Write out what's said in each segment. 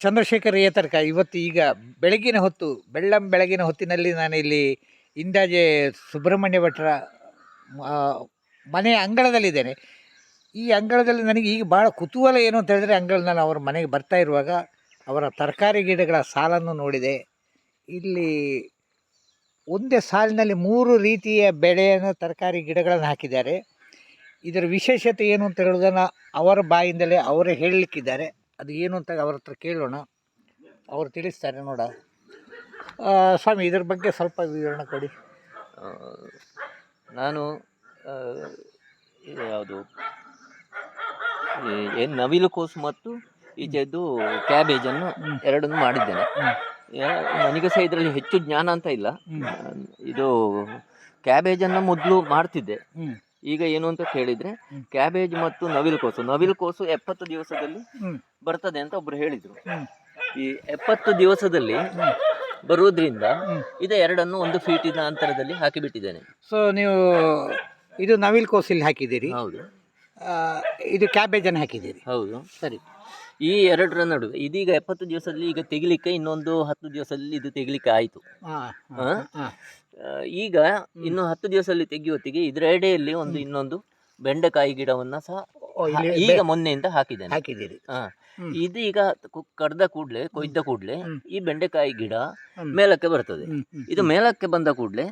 ಚಂದ್ರಶೇಖರ್ ಏತರ್ಕ ಇವತ್ತು ಈಗ ಬೆಳಗಿನ ಹೊತ್ತು, ಬೆಳ್ಳಂ ಬೆಳಗಿನ ಹೊತ್ತಿನಲ್ಲಿ ನಾನು ಇಲ್ಲಿ ಇಂದಾಜೆ ಸುಬ್ರಹ್ಮಣ್ಯ ಭಟ್ರ ಮನೆಯ ಅಂಗಳದಲ್ಲಿದ್ದೇನೆ. ಈ ಅಂಗಳದಲ್ಲಿ ನನಗೆ ಈಗ ಭಾಳ ಕುತೂಹಲ ಏನು ಅಂತ ಹೇಳಿದ್ರೆ ನಾನು ಅವ್ರ ಮನೆಗೆ ಬರ್ತಾ ಇರುವಾಗ ಅವರ ತರಕಾರಿ ಗಿಡಗಳ ಸಾಲನ್ನು ನೋಡಿದೆ. ಇಲ್ಲಿ ಒಂದೇ ಸಾಲಿನಲ್ಲಿ ಮೂರು ರೀತಿಯ ಬೆಳೆಯನ್ನು ತರಕಾರಿ ಗಿಡಗಳನ್ನು ಹಾಕಿದ್ದಾರೆ. ಇದರ ವಿಶೇಷತೆ ಏನು ಅಂತ ಹೇಳೋದನ್ನು ಅವರ ಬಾಯಿಂದಲೇ ಅವರೇ ಹೇಳಲಿಕ್ಕಿದ್ದಾರೆ ಅದು ಏನು ಅಂತ ಅವ್ರ ಹತ್ರ ಕೇಳೋಣ. ಅವರು ತಿಳಿಸ್ತಾರೆ ನೋಡ. ಸ್ವಾಮಿ ಇದ್ರ ಬಗ್ಗೆ ಸ್ವಲ್ಪ ವಿವರಣೆ ಕೊಡಿ. ನಾನು ಯಾವುದು ಏನು ನವಿಲು ಕೋಸು ಮತ್ತು ಈಚೆದ್ದು ಕ್ಯಾಬೇಜನ್ನು. ಎರಡನ್ನು ಮಾಡಿದ್ದೇನೆ. ನನಗೆ ಸಹ ಇದರಲ್ಲಿ ಹೆಚ್ಚು ಜ್ಞಾನ ಅಂತ ಇಲ್ಲ. ಇದು ಕ್ಯಾಬೇಜನ್ನು ಮೊದಲು ಮಾಡ್ತಿದ್ದೆ. ಈಗ ಏನು ಅಂತ ಹೇಳಿದ್ರೆ ಕ್ಯಾಬೇಜ್ ಮತ್ತು ನವಿಲು ಕೋಸು. ನವಿಲು ಕೋಸು ಎಪ್ಪತ್ತು ದಿವಸದಲ್ಲಿ ಬರ್ತದೆ ಅಂತ ಒಬ್ರು ಹೇಳಿದ್ರು. ಈ ಎಪ್ಪತ್ತು ದಿವಸದಲ್ಲಿ ಬರುವುದರಿಂದ. ಇದು ಎರಡನ್ನು ಒಂದು ಫೀಟಿನ ಅಂತರದಲ್ಲಿ ಹಾಕಿಬಿಟ್ಟಿದ್ದೇನೆ. ಸೊ ನೀವು ಇದು ನವಿಲ್ ಕೋಸಿಲ್ ಹಾಕಿದ್ದೀರಿ. ಹೌದು. ಇದು ಕ್ಯಾಬೇಜನ್ನು ಹಾಕಿದ್ದೀರಿ. ಹೌದು. ಸರಿ. ಈ ಎರಡರ ನಡುವೆ ಇದೀಗ ಎಪ್ಪತ್ತು ದಿವಸದಲ್ಲಿ ಈಗ ತೆಗಿಲಿಕ್ಕೆ ಇನ್ನೊಂದು ಹತ್ತು ದಿವಸದಲ್ಲಿ ಇದು ತೆಗಿಲಿಕ್ಕೆ ಆಯಿತು? ಈಗ ಇನ್ನು ಹತ್ತು ದಿವಸದಲ್ಲಿ ತೆಗೆಯುವತ್ತಿಗೆ ಇದರ ಎಡೆಯಲ್ಲಿ ಒಂದು ಇನ್ನೊಂದು ಬೆಂಡೆಕಾಯಿ ಗಿಡವನ್ನ ಸಹ ಈಗ ಮೊನ್ನೆಯಿಂದ ಹಾಕಿದ್ದೇನೆ. ಹಾಕಿದ್ದೀರಿ. ಹಾ. ಇದೀಗ ಕಡ್ದ ಕೂಡ್ಲೆ ಕೊಯ್ದ ಕೂಡ್ಲೆ ಈ ಬೆಂಡೆಕಾಯಿ ಗಿಡ ಮೇಲಕ್ಕೆ ಬರ್ತದೆ. ಇದು ಮೇಲಕ್ಕೆ ಬಂದ ಕೂಡ್ಲೆ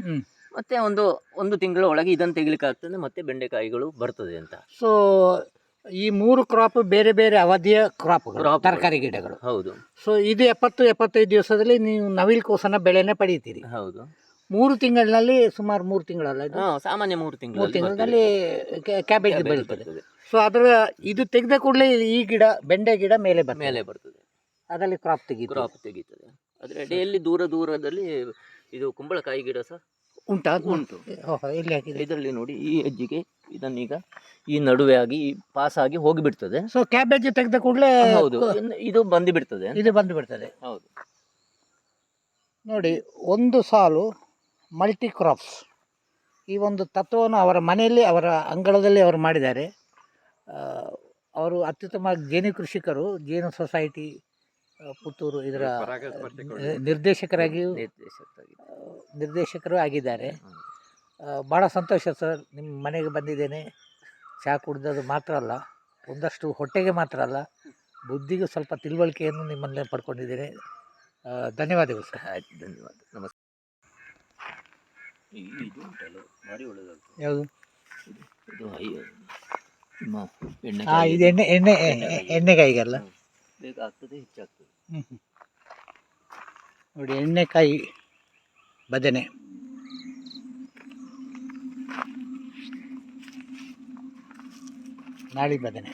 ಮತ್ತೆ ಒಂದು ಒಂದು ತಿಂಗಳ ಒಳಗೆ ಇದನ್ನು ತೆಗಿಲಿಕ್ಕೆ ಆಗ್ತದೆ ಮತ್ತೆ ಬೆಂಡೆಕಾಯಿಗಳು ಬರ್ತದೆ ಅಂತ. ಸೊ ಈ ಮೂರು ಕ್ರಾಪ್ ಬೇರೆ ಬೇರೆ ಅವಧಿಯ Crop ಗಳು. ತರಕಾರಿ ಗಿಡಗಳು. ಹೌದು. ಸೊ ಇದು ಎಪ್ಪತ್ತು ಎಪ್ಪತ್ತೈದು ದಿವಸದಲ್ಲಿ ನೀವು ನವಿಲ್ ಕೋಸನ ಬೆಳೆನೆ ಪಡೀತೀರಿ. ಹೌದು. ಮೂರು ತಿಂಗಳಿನಲ್ಲಿ ಸುಮಾರು ಮೂರು ತಿಂಗಳಲ್ಲ ಇದು? ಹಾ, ಸಾಮಾನ್ಯ ಮೂರು ಮೂರು ತಿಂಗಳಲ್ಲಿ ತಿಂಗಳಲ್ಲಿ ಕ್ಯಾಬೇಜ್. ಬೆಳೀತದೆ ಸೊ ಅದರ ಇದು ತೆಗೆದ ಕೂಡಲೇ ಈ ಗಿಡ ಬೆಂಡೆ ಗಿಡ ಮೇಲೆ ಬರ್ತದೆ. ಮೇಲೆ ಬರ್ತದೆ. ಅದರಲ್ಲಿ ಕ್ರಾಪ್ ತೆಗಿ ಕ್ರಾಪ್ ತೆಗೀತದೆ. ಅದರ ಡೈಲಿ ದೂರ ದೂರದಲ್ಲಿ ಇದು ಕುಂಬಳಕಾಯಿ ಗಿಡ ಸಹ ಉಂಟಾ? ಉಂಟು. ಓಹೋ ಇಲ್ಲಿ ಹಾಕಿದೆ ಇದರಲ್ಲಿ ನೋಡಿ ಈ ಹೆಜ್ಜೆಗೆ ಇದನ್ನೀಗ ಈ ನಡುವೆ ಆಗಿ ಪಾಸ್ ಆಗಿ ಹೋಗಿ ಬಿಡ್ತದೆ ಸೊ ಕ್ಯಾಬೇಜ್ ತೆಗೆದ ಕೂಡಲೇ ಹೌದು. ಇದು ಬಂದು ಬಿಡ್ತದೆ ಇದು ಬಂದು ಬಿಡ್ತದೆ ಹೌದು. ನೋಡಿ ಒಂದು ಸಾಲು ಮಲ್ಟಿ ಕ್ರಾಪ್ಸ್ ಈ ಒಂದು ತತ್ವವನ್ನು ಅವರ ಮನೆಯಲ್ಲಿ ಅವರ ಅಂಗಳದಲ್ಲಿ ಅವರು ಮಾಡಿದ್ದಾರೆ. ಅವರು ಅತ್ಯುತ್ತಮ ಜೇನು ಕೃಷಿಕರು ಜೇನು ಸೊಸೈಟಿ ಪುತ್ತೂರು ಇದರ ನಿರ್ದೇಶಕರಾಗಿಯೂ ನಿರ್ದೇಶಕರು ಆಗಿದ್ದಾರೆ. ಭಾಳ ಸಂತೋಷ ಸರ್ ನಿಮ್ಮ ಮನೆಗೆ ಬಂದಿದ್ದೇನೆ. ಚಹಾ ಕುಡಿದದು ಮಾತ್ರ ಅಲ್ಲ ಒಂದಷ್ಟು ಹೊಟ್ಟೆಗೆ ಮಾತ್ರ ಅಲ್ಲ ಬುದ್ಧಿಗೂ ಸ್ವಲ್ಪ ತಿಳುವಳಿಕೆಯನ್ನು ನಿಮ್ಮಲ್ಲೇ ಪಡ್ಕೊಂಡಿದ್ದೇನೆ. ಧನ್ಯವಾದಗಳು ಸರ್. ಆಯ್ತು ಧನ್ಯವಾದ. ನಮಸ್ತೆ ಈ- ಇದು ಉಂಟಲ್ಲ ಭಾರಿ ಒಳ್ಳೆದಾಗ್ತದೆ ಯಾವುದು? ಇದು ಹೈ ನಿಮ್ಮ ಹಾಂ ಬೆಂಡೆಕಾಯಿ ಇದು ಎಣ್ಣೆ ಎಣ್ಣೆ ಎಣ್ಣೆಕಾಯಿಗಲ್ಲ ಹೆಚ್ಚಾಗ್ತದೆ. ನೋಡಿ ಎಣ್ಣೆಕಾಯಿ ಬದನೆ ನಾಳಿ ಬದನೆ